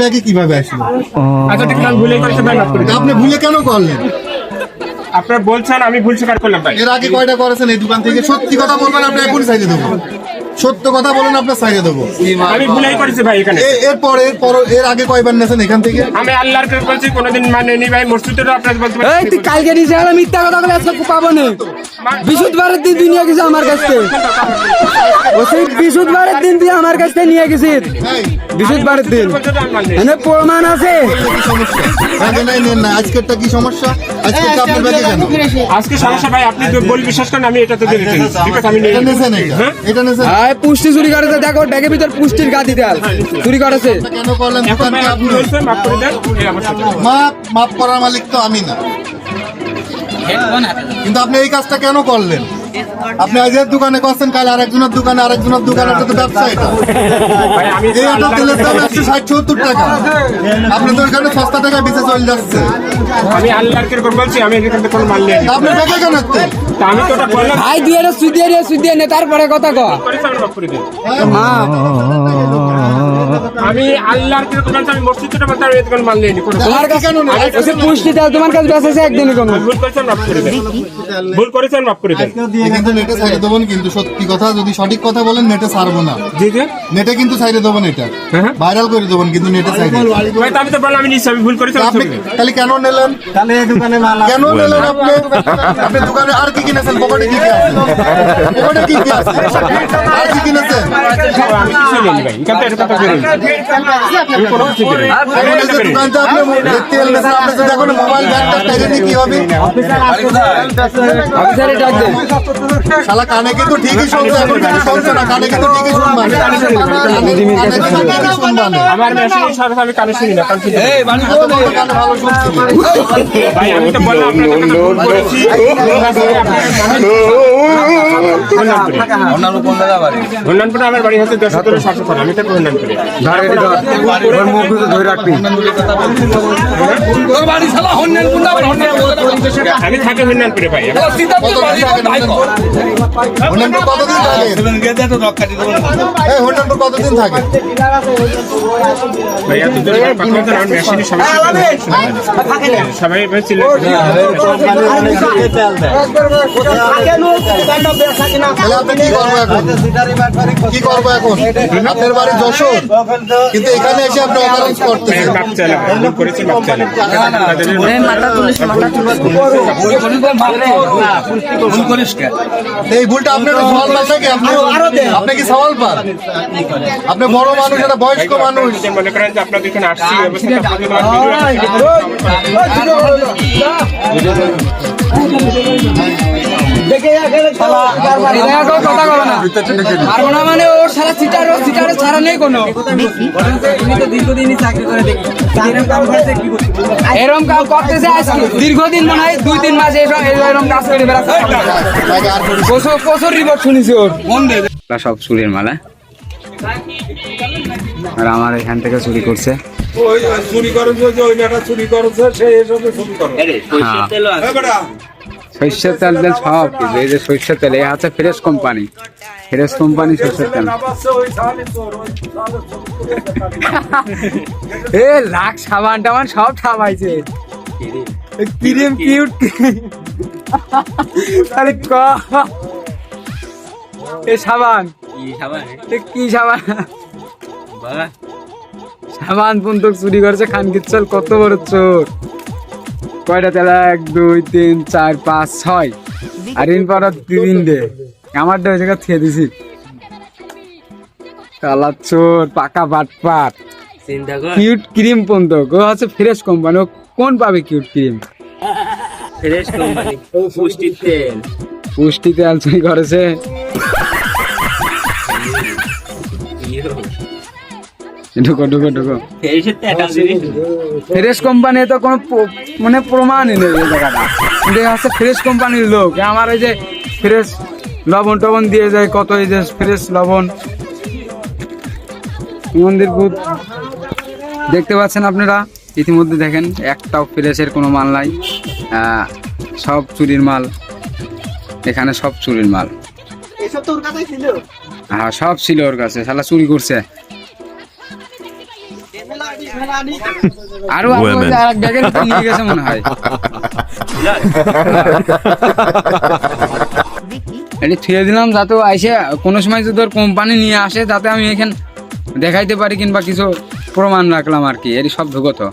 ব্যাগে কীভাবে আসলো? আচ্ছা ঠিক আছে ভুলে করেছে ভাই আপনি ভুলে কেন করলেন? আপনারা বলছেন আমি ভুল স্বীকার করলাম ভাই। এর আগে কয়টা করেছেন এই দোকান থেকে? সত্যি কথা বলবেন আপনি এখন সাইডে দেবো। সত্য কথা বলেন আপনার সাইডে দেবো। আমি ভুলাই করেছি ভাই এখানে। এরপর এরপর এর আগে কয়বার নেছেন এখান থেকে? আমি আল্লাহর কাছে বলছি কোনোদিন মানে নি ভাই মসজিদের আপনার বলতে পারি এই তুই কালকে নিচে গেলে মিথ্যা কথা বলে আজকে পাবো না। বিশুদ্ধবারের দিন তুই নিয়ে গেছিস আমার কাছ। থেকে ও সেই বিশুদ্ধবারের দিন তুই আমার কাছ থেকে নিয়ে গেছিস এই, বিশুদ্ধবারের দিন। এনে প্রমাণ আছে। আজকেরটা কি সমস্যা আজকেরটা আপনার ব্যাগে কেন আজকে সমস্যা ভাই আপনি তো বিশ্বাস করেন আমি এটা তো দিয়ে ঠিক আছে আমি নিয়ে এটা নেছেন এটা হ্যাঁ? আয় পুষ্টি চুরি করেছে দেখো ব্যাগের ভিতর পুষ্টির গাদি দেয়াল। চুরি করেছে। কেন করলেন? মাফ করে দেন। মাপ করার মালিক তো আমি না। কিন্তু আপনি এই কাজটা কেন করলেন? আপনি আজের দোকানে করছেন কাল আরেকজনের দোকানে আরেকজনের দোকানে এটা তো ব্যবসা এটা। ভাই এই অটো তেলের দাম একশো ষাট সত্তর টাকা। আপনি তো এখানে সস্তা টাকায় বেঁচে চলে যাচ্ছে আমি আল্লাহর কীরকম বলছি আমি এখান থেকে কোনো মাল নিয়ে আপনার ব্যাগে কেন আমি তো ওটা বললাম ভাই দুই সুদিয়ে সুদিয়ে নে তারপরে কথা ক। করেছি আমি দিন আমি আল্লাহর কীরকম বলছি আমি মসজিদটা বলতে আমি এখানে মাল নিয়ে নি কোনো তোমার কাছে ওসে পুষ্টি দেওয়া তোমার কাছে বেঁচেছে একদিনই কোনো। ভুল করেছেন মাফ করে দেন। ভুল করেছেন মাফ করে দেন। কিন্তু নেটে সাইডে দেবেন কিন্তু সত্যি কথা যদি সঠিক কথা বলেন নেটে ছাড়বো না। জি জি। নেটে কিন্তু সাইডে দেবেন এটা। হ্যাঁ। ভাইরাল করে দেবেন কিন্তু নেটে ভাই তা আমি তো বললাম আমি নিচ্ছি আমি ভুল করেছি আপনি তাহলে কেন নিলেন? কেন নিলেন আপনি? আপনি দোকানে আর কি কিনেছেন? পকেটে কি কি আছে? পকেটে কি কি আছে? আর কি কিনেছেন? আমি কিছু নিইনি ভাই এখান থেকে এটা কথা আমি কোনো কিছু বেরোই এখন এই যে দোকানটা আপনি দেখতে এলেন আপনি যদি এখন মোবাইল ব্যাগটা টাইরে নিয়ে কি হবে অফিসারে ডাক দে শালা কানে কিন্তু ঠিকই শুনছে এখন শুনছে না কানে কিন্তু ঠিকই শুনবা কানে কিন্তু ঠিকই শুনবা না আমার মেশিনের সাথে আমি কানে শুনি না কারণ কি এত ভালো শুনছি ভাই আমি তো বললাম আপনাদের কথা ভুল করেছি হন্ডানপুরে আমার বাড়ি হচ্ছে দশ সতেরো সাতশো করে আমি তো হন্ডানপুরে আমি থাকি হন্ডানপুরে ভাই হন্ডানপুর কতদিন থাকে এই হন্ডানপুর কতদিন থাকে ভাই এত দূরে কথা বলতে আমার মেশিনের সমস্যা সবাই কি করব এখন কি করব এখন আপনার বাড়ি যশোর কিন্তু এখানে এসে আপনি অকারেন্স করতেছেন এই ভুলটা আপনার সওয়াল পান নাকি আপনি আপনি কি সওয়াল পান আপনি বড় মানুষ এটা বয়স্ক মানুষ মনে করেন যে আপনাদের এখানে আসছি এই মানে ওর সারা সিটার ও সিটারে ছাড়া নেই কোনো। এরকম কাজ করতেছে আজকে দীর্ঘদিন মনে হয় দুই তিন মাস এরকম কাজ করে বেড়াচ্ছে। প্রচুর প্রচুর রিপোর্ট শুনেছি ওর। সব চুরির মালা আর আমার এখান থেকে চুরি করছে। হ্যাঁ। সর্ষের তেল তেল সব কিছু এই যে সর্ষের তেল এই আছে ফ্রেশ কোম্পানি। ফ্রেশ কোম্পানি সর্ষের তেল। এ লাখ সাবান টাবান সব ঠাবাইছে ক্রিম কিউট তাহলে ক? এ সাবান। কি সাবান? সাবান? বন্দুক চুরি করেছে খান কিচ্ছল কত বড় চোর। কয়টা তেলা? এক দুই তিন চার পাঁচ ছয়। আর ইন পর তিন দে। আমারটা ওই জায়গা থিয়ে দিছি। কালা চোর পাকা বাট পাট কিউট ক্রিম পর্যন্ত। গো হচ্ছে ফ্রেশ কোম্পানি। ও কোন পাবে কিউট ক্রিম? Fresh company. পুষ্টি তেল। পুষ্টি তেল চুরি করেছে। ঢুকো ঢুকো ঢুকো। ফ্রেশ কোম্পানি তো কোনো মানে প্রমাণই নেই জায়গাটা। কিন্তু হচ্ছে ফ্রেশ কোম্পানির লোক। আমার এই যে ফ্রেশ লবণ টবণ দিয়ে যায় কত এই যে ফ্রেশ লবণ। মন্দির দেখতে পাচ্ছেন আপনারা? ইতিমধ্যে দেখেন একটাও ফ্রেশের কোনো মাল নাই। সব চুরির মাল। এখানে সব চুরির মাল। হ্যাঁ সব ছিল ওর কাছে। শালা চুরি করছে। আরও Women. আর ব্যাগের ভিতরে নিয়ে গেছে মনে হয়। এটা থুয়ে দিলাম যাতে আইসে কোনো সময় যদি ওর কোম্পানি নিয়ে আসে তাতে আমি এখানে দেখাইতে পারি কিংবা কিছু প্রমাণ রাখলাম আর কি। এটি সব ঢুকতো